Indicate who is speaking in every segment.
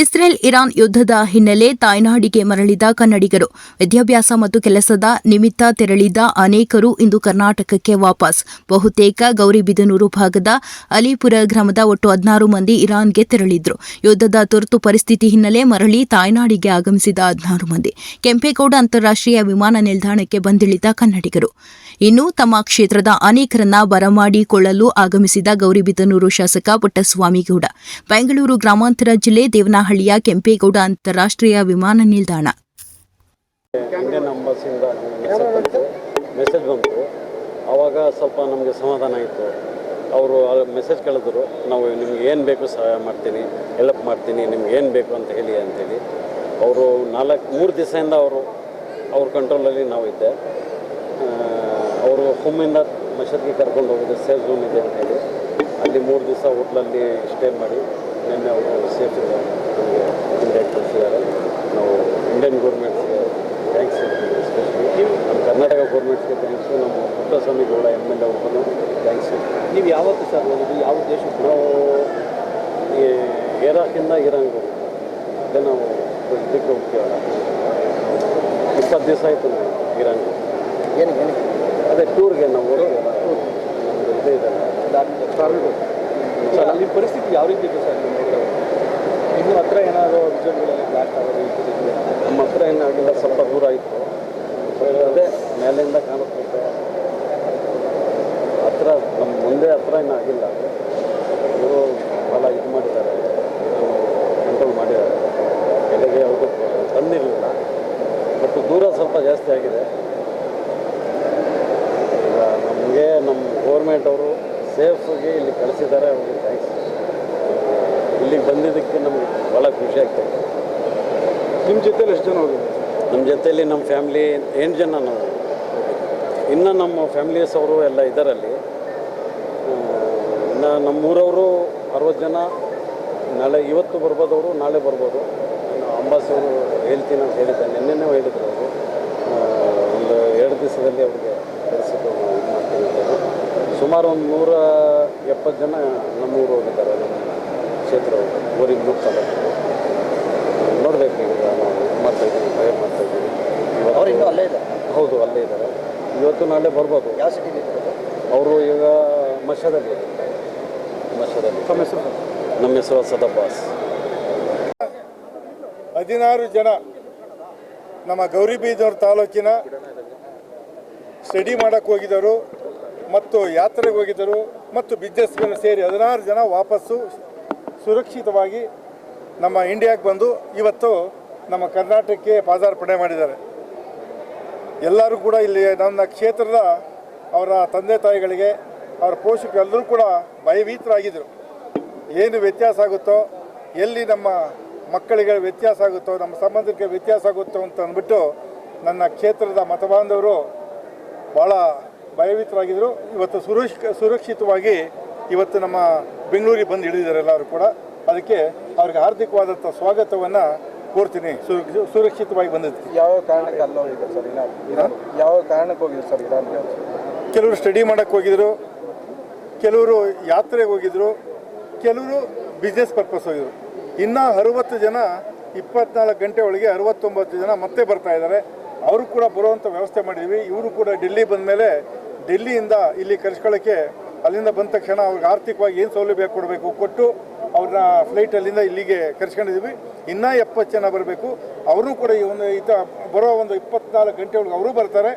Speaker 1: Israel Iran ಯುದ್ಧದ ಹಿನ್ನೆಲೆ ತಾಯ್ನಾಡಿಗೆ ಮರಳಿದ ಕನ್ನಡಿಗರು. ವಿದ್ಯಾಭ್ಯಾಸ ಮತ್ತು ಕೆಲಸದ ನಿಮಿತ್ತ ತೆರಳಿದ ಅನೇಕರು ಇಂದು ಕರ್ನಾಟಕಕ್ಕೆ ವಾಪಸ್. ಬಹುತೇಕ ಗೌರಿಬಿದನೂರು ಭಾಗದ ಅಲಿಪುರ ಗ್ರಾಮದ ಒಟ್ಟು ಹದಿನಾರು ಮಂದಿ ಇರಾನ್ಗೆ ತೆರಳಿದ್ರು. ಯುದ್ಧದ ತುರ್ತು ಪರಿಸ್ಥಿತಿ ಹಿನ್ನೆಲೆ ಮರಳಿ ತಾಯ್ನಾಡಿಗೆ ಆಗಮಿಸಿದ ಹದಿನಾರು ಮಂದಿ. ಕೆಂಪೇಗೌಡ ಅಂತಾರಾಷ್ಟ್ರೀಯ ವಿಮಾನ ನಿಲ್ದಾಣಕ್ಕೆ ಬಂದಿಳಿದ ಕನ್ನಡಿಗರು. ಇನ್ನು ತಮ್ಮ ಕ್ಷೇತ್ರದ ಅನೇಕರನ್ನ ಬರಮಾಡಿಕೊಳ್ಳಲು ಆಗಮಿಸಿದ ಗೌರಿಬಿದನೂರು ಶಾಸಕ ಪುಟ್ಟಸ್ವಾಮಿಗೌಡ. ಬೆಂಗಳೂರು ಗ್ರಾಮಾಂತರ ಜಿಲ್ಲೆ ದೇವನಹಳ್ಳಿಯ ಕೆಂಪೇಗೌಡ ಅಂತಾರಾಷ್ಟ್ರೀಯ ವಿಮಾನ ನಿಲ್ದಾಣ.
Speaker 2: ಮೆಸೇಜ್ ಬಂತು. ಆವಾಗ ಸ್ವಲ್ಪ ನಮಗೆ ಸಮಾಧಾನ ಆಯಿತು. ಅವರು ಮೆಸೇಜ್ ಕಳೆದ್ರು, ನಾವು ನಿಮ್ಗೆ ಏನು ಬೇಕು ಸಹಾಯ ಮಾಡ್ತೀನಿ ಹೆಲ್ಪ್ ಮಾಡ್ತೀನಿ, ನಿಮ್ಗೆ ಏನು ಬೇಕು ಅಂತ ಹೇಳಿ ಅಂತೇಳಿ. ಅವರು ನಾಲ್ಕು ಮೂರು ದಿವಸದಿಂದ ಅವರು ಅವ್ರ ಕಂಟ್ರೋಲಲ್ಲಿ ನಾವು ಇದ್ದೆ. ಅವರು ಹುಮ್ಮಿಂದ ಮಸೀದ್ಗೆ ಕರ್ಕೊಂಡು ಹೋಗಿದ್ದು ಸೇಫ್ ಝೋನ್ ಇದೆ ಅಂತ ಹೇಳಿ. ಅಲ್ಲಿ ಮೂರು ದಿವಸ ಹೋಟ್ಲಲ್ಲಿ ಸ್ಟೇ ಮಾಡಿ. ನಿನ್ನೆ ಅವರು ಸೇಫ್ ನಮಗೆ ಇಂಡಿಯಾಗೆ ಕಳಿಸಿದ್ದಾರೆ ನಾವು ಇಂಡಿಯನ್ ಗೌರ್ಮೆಂಟ್ಸ್ಗೆ ಥ್ಯಾಂಕ್ಸ್ ಎಸ್ಪೆಷಲಿ ನಮ್ಮ ಕರ್ನಾಟಕ ಗೌರ್ಮೆಂಟ್ಸ್ಗೆ ಥ್ಯಾಂಕ್ಸು ನಮ್ಮ Puttaswamy Gowda M L A ಅವ್ರಿಗೂ ಥ್ಯಾಂಕ್ಸ್
Speaker 3: ನೀವು ಯಾವತ್ತು ಸರ್ ಹೋಗಿದ್ದು? ಯಾವ ದೇಶಕ್ಕೆ
Speaker 2: ನಾವು ಈ ಇರಾಕಿಂದ ಇರಾನ್ಗೆ ಹೋಗ್ತೀವಿ ಅದೇ ನಾವು ಇದಕ್ಕೆ ಹೋಗ್ತೀವಲ್ಲ ಇಪ್ಪತ್ತು ದಿವಸ ಆಯಿತು ನಾವು ಇರಾನ್ಗೆ.
Speaker 3: ಏನು ಏನಕ್ಕೆ?
Speaker 2: ಅದೇ ಟೂರ್ಗೆ ನಾವು ಹೋಗ್ತೀವಲ್ಲ ಇದೆ ಇದು ಇದೆಲ್ಲ
Speaker 3: ಸರ್ ಅಲ್ಲಿ ಪರಿಸ್ಥಿತಿ ಯಾವ ರೀತಿ ಇದೆ ಸರ್ ನಿಮ್ಮ ಹತ್ರ? ಏನಾದರೂ ವಿಜಯಗಳಲ್ಲಿ ಬ್ಲಾಸ್ಟ್ ಆಗೋದು
Speaker 2: ನಮ್ಮ ಹತ್ರ ಏನಾಗಿಲ್ಲ, ಸ್ವಲ್ಪ ದೂರ ಆಯಿತು ಅದೇ ಮೇಲಿಂದ ಕಾಣಿಸ್ಬೇಕು ಹತ್ರ ನಮ್ಮ ಮುಂದೆ ಹತ್ರ ಏನಾಗಿಲ್ಲ. ಇವರು ಭಾಳ ಇದು ಮಾಡಿದ್ದಾರೆ. ಕಂಟ್ರೋಲ್ ಮಾಡಿದ್ದಾರೆ. ಕೆಳಗೆ ಅವರು ತಂದಿರಲಿಲ್ಲ ಬಟ್ ದೂರ ಸ್ವಲ್ಪ ಜಾಸ್ತಿ ಆಗಿದೆ. ಈಗ ನಮಗೆ ನಮ್ಮ ಗೌರ್ಮೆಂಟ್ ಅವರು ಸೇಫ್ಗೆ ಇಲ್ಲಿ ಕಳಿಸಿದ್ದಾರೆ ಅವ್ರಿಗೆ ಥ್ಯಾಂಕ್ಸ್ ಇಲ್ಲಿಗೆ ಬಂದಿದ್ದಕ್ಕೆ ನಮಗೆ ಭಾಳ ಖುಷಿ ಆಗ್ತಾಯಿದೆ
Speaker 3: ನಿಮ್ಮ ಜೊತೆಲಿ ಎಷ್ಟು ಜನ ಹೋಗಿದ್ದಾರೆ
Speaker 2: ನಮ್ಮ ಜೊತೆಯಲ್ಲಿ ನಮ್ಮ ಫ್ಯಾಮಿಲಿ ಎಂಟು ಜನ ನಾವು ಇನ್ನು ನಮ್ಮ ಫ್ಯಾಮಿಲೀಸ್ ಅವರು ಎಲ್ಲ ಇದರಲ್ಲಿ. ಇನ್ನು ನಮ್ಮೂರವರು ಅರವತ್ತು ಜನ ನಾಳೆ ಇವತ್ತು ಬರ್ಬೋದು ಅವರು ನಾಳೆ ಬರ್ಬೋದು. ಇನ್ನು ಅಂಬಾಸಿ ಅವರು ಹೇಳ್ತೀನಿ ಅಂತ ಹೇಳಿದ್ದೆ ನಿನ್ನೆನೇ ಹೇಳಿದ್ರು ಅವರು. ಒಂದು ಎರಡು ದಿವಸದಲ್ಲಿ ಅವ್ರಿಗೆ ಕಳಿಸಿದ್ದು ನಾವು ಇದು ಮಾಡ್ತೀವಿ ಅಂತ ಹೇಳಿ. ಸುಮಾರು ಒಂದು ನೂರ ಎಪ್ಪತ್ತು ಜನ ನಮ್ಮೂರು ಹೋಗಿದ್ದಾರೆ ನಮ್ಮ ಕ್ಷೇತ್ರ ಊರಿಗೆ ಮುಗ್ತಾರೆ ನೋಡಬೇಕು ಈಗ ನಾವು ಮಾಡ್ತಾ ಇದ್ದೀವಿ ಟ್ರೈ ಮಾಡ್ತಾ ಇದ್ದೀವಿ. ಇವತ್ತು-
Speaker 3: ಅವ್ರು ಇನ್ನೂ ಅಲ್ಲೇ ಇದ್ದಾರೆ.
Speaker 2: ಹೌದು ಅಲ್ಲೇ ಇದ್ದಾರೆ. ಇವತ್ತು ನಾಳೆ ಬರ್ಬೋದು.
Speaker 3: ಯಾವ ಸಿಟಿಲಿ
Speaker 2: ಅವರು? ಈಗ ಮಶದಲ್ಲಿ. ಮಶದಲ್ಲಿ.
Speaker 3: ತಮ್ಮ ಹೆಸರು
Speaker 2: ನಮ್ಮ ಹೆಸರು ಸದ ಬಾಸ್
Speaker 4: ಹದಿನಾರು ಜನ ನಮ್ಮ ಗೌರಿಬೀದವ್ರ ತಾಲೂಕಿನ ಸ್ಟಡಿ ಮಾಡೋಕ್ಕೆ ಹೋಗಿದ್ದರು. ಮತ್ತು ಯಾತ್ರೆಗೆ ಹೋಗಿದ್ದರು ಮತ್ತು ಬಿಸ್ನೆಸ್ಗಳು ಸೇರಿ ಹದಿನಾರು ಜನ ವಾಪಸ್ಸು ಸುರಕ್ಷಿತವಾಗಿ ನಮ್ಮ ಇಂಡಿಯಾಗೆ ಬಂದು ಇವತ್ತು ನಮ್ಮ ಕರ್ನಾಟಕಕ್ಕೆ ಪಾದಾರ್ಪಣೆ ಮಾಡಿದ್ದಾರೆ. ಎಲ್ಲರೂ ಕೂಡ ಇಲ್ಲಿ ನನ್ನ ಕ್ಷೇತ್ರದ ಅವರ ತಂದೆ ತಾಯಿಗಳಿಗೆ, ಅವರ ಪೋಷಕರು ಎಲ್ಲರೂ ಕೂಡ ಭಯಭೀತರಾಗಿದ್ದರು. ಏನು ವ್ಯತ್ಯಾಸ ಆಗುತ್ತೋ, ಎಲ್ಲಿ ನಮ್ಮ ಮಕ್ಕಳಿಗೆ ವ್ಯತ್ಯಾಸ ಆಗುತ್ತೋ, ನಮ್ಮ ಸಂಬಂಧಕ್ಕೆ ವ್ಯತ್ಯಾಸ ಆಗುತ್ತೋ ಅಂತ ಅಂದ್ಬಿಟ್ಟು ನನ್ನ ಕ್ಷೇತ್ರದ ಮತಬಾಂಧವರು ಭಾಳ ಭಯಭೀತರಾಗಿದ್ದರು ಇವತ್ತು ಸುರಕ್ಷ ಸುರಕ್ಷಿತವಾಗಿ ಇವತ್ತು ನಮ್ಮ ಬೆಂಗಳೂರಿಗೆ ಬಂದು ಇಳಿದಿದ್ದಾರೆ ಎಲ್ಲರೂ ಕೂಡ. ಅದಕ್ಕೆ ಅವ್ರಿಗೆ ಹಾರ್ದಿಕವಾದಂಥ ಸ್ವಾಗತವನ್ನು ಕೋರ್ತೀನಿ. ಸುರ ಸುರಕ್ಷಿತವಾಗಿ ಬಂದಿದ್ದು
Speaker 3: ಯಾವ ಕಾರಣಕ್ಕೆ ಅಲ್ಲ ಸರ್ ಯಾವ ಕಾರಣಕ್ಕೆ ಹೋಗಿದ್ರು ಸರ್
Speaker 4: ಕೆಲವರು ಸ್ಟಡಿ ಮಾಡೋಕ್ಕೆ ಹೋಗಿದ್ರು. ಕೆಲವರು ಯಾತ್ರೆಗೆ ಹೋಗಿದ್ರು. ಕೆಲವರು ಬಿಸ್ನೆಸ್ ಪರ್ಪಸ್ ಹೋಗಿದ್ರು. ಇನ್ನು ಅರುವತ್ತು ಜನ ಇಪ್ಪತ್ನಾಲ್ಕು ಗಂಟೆ ಒಳಗೆ ಅರುವತ್ತೊಂಬತ್ತು ಜನ ಮತ್ತೆ ಬರ್ತಾ ಇದ್ದಾರೆ. ಅವರು ಕೂಡ ಬರುವಂಥ ವ್ಯವಸ್ಥೆ ಮಾಡಿದ್ವಿ. ಇವರು ಕೂಡ ಡೆಲ್ಲಿ ಬಂದ ಮೇಲೆ ಡೆಲ್ಲಿಯಿಂದ ಇಲ್ಲಿ ಕರೆಸ್ಕೊಳ್ಳೋಕ್ಕೆ ಅಲ್ಲಿಂದ ಬಂದ ತಕ್ಷಣ ಅವ್ರಿಗೆ ಆರ್ಥಿಕವಾಗಿ ಏನು ಸೌಲಭ್ಯ ಕೊಡಬೇಕು ಕೊಟ್ಟು ಅವ್ರನ್ನ ಫ್ಲೈಟ್ ಅಲ್ಲಿಂದ ಇಲ್ಲಿಗೆ ಕರ್ಸ್ಕೊಂಡಿದ್ದೀವಿ ಇನ್ನೂ ಎಪ್ಪತ್ತು ಜನ ಬರಬೇಕು. ಅವರು ಕೂಡ ಈ ಒಂದು ಈತ ಬರೋ ಒಂದು ಇಪ್ಪತ್ನಾಲ್ಕು ಗಂಟೆ ಒಳಗೆ ಅವರು ಬರ್ತಾರೆ.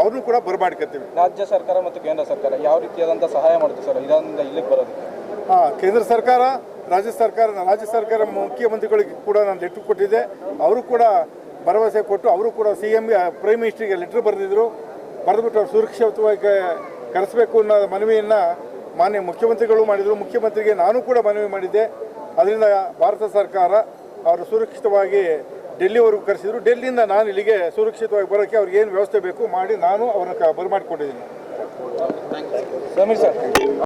Speaker 4: ಅವ್ರನ್ನೂ ಕೂಡ ಬರಮಾಡ್ಕೊತೀವಿ
Speaker 3: ರಾಜ್ಯ ಸರ್ಕಾರ ಮತ್ತು ಕೇಂದ್ರ ಸರ್ಕಾರ ಯಾವ ರೀತಿಯಾದಂಥ ಸಹಾಯ ಮಾಡುತ್ತೆ ಸರ್ ಇದರಿಂದ ಇಲ್ಲಿಗೆ ಬರೋದು
Speaker 4: ಹಾಂ ಕೇಂದ್ರ ಸರ್ಕಾರ ರಾಜ್ಯ ಸರ್ಕಾರ ರಾಜ್ಯ ಸರ್ಕಾರ ಮುಖ್ಯಮಂತ್ರಿಗಳಿಗೆ ಕೂಡ ನಾನು ಲೆಟ್ರ್ ಕೊಟ್ಟಿದ್ದೆ. ಅವರು ಕೂಡ ಭರವಸೆ ಕೊಟ್ಟು ಅವರು ಕೂಡ ಸಿ ಎಂ ಪ್ರೈಮ್ ಮಿನಿಸ್ಟ್ರಿಗೆ ಲೆಟ್ರ್ ಬರೆದಿದ್ರು. ಬರೆದ್ಬಿಟ್ಟು ಅವರು ಸುರಕ್ಷಿತವಾಗಿ ಕರೆಸಬೇಕು ಅನ್ನೋ ಮನವಿಯನ್ನು ಮಾನ್ಯ ಮುಖ್ಯಮಂತ್ರಿಗಳು ಮಾಡಿದರು. ಮುಖ್ಯಮಂತ್ರಿಗೆ ನಾನು ಕೂಡ ಮನವಿ ಮಾಡಿದ್ದೆ. ಅದರಿಂದ ಭಾರತ ಸರ್ಕಾರ ಅವರು ಸುರಕ್ಷಿತವಾಗಿ ಡೆಲ್ಲಿವರೆಗೂ ಕರೆಸಿದ್ರು. ಡೆಲ್ಲಿಯಿಂದ ನಾನು ಇಲ್ಲಿಗೆ ಸುರಕ್ಷಿತವಾಗಿ ಬರೋಕ್ಕೆ ಅವ್ರಿಗೆ ಏನು ವ್ಯವಸ್ಥೆ ಬೇಕು ಮಾಡಿ ನಾನು ಅವ್ರನ್ನ ಬರಮಾಡಿಕೊಂಡಿದ್ದೀನಿ
Speaker 3: ಸಮೀರ್ ಸರ್.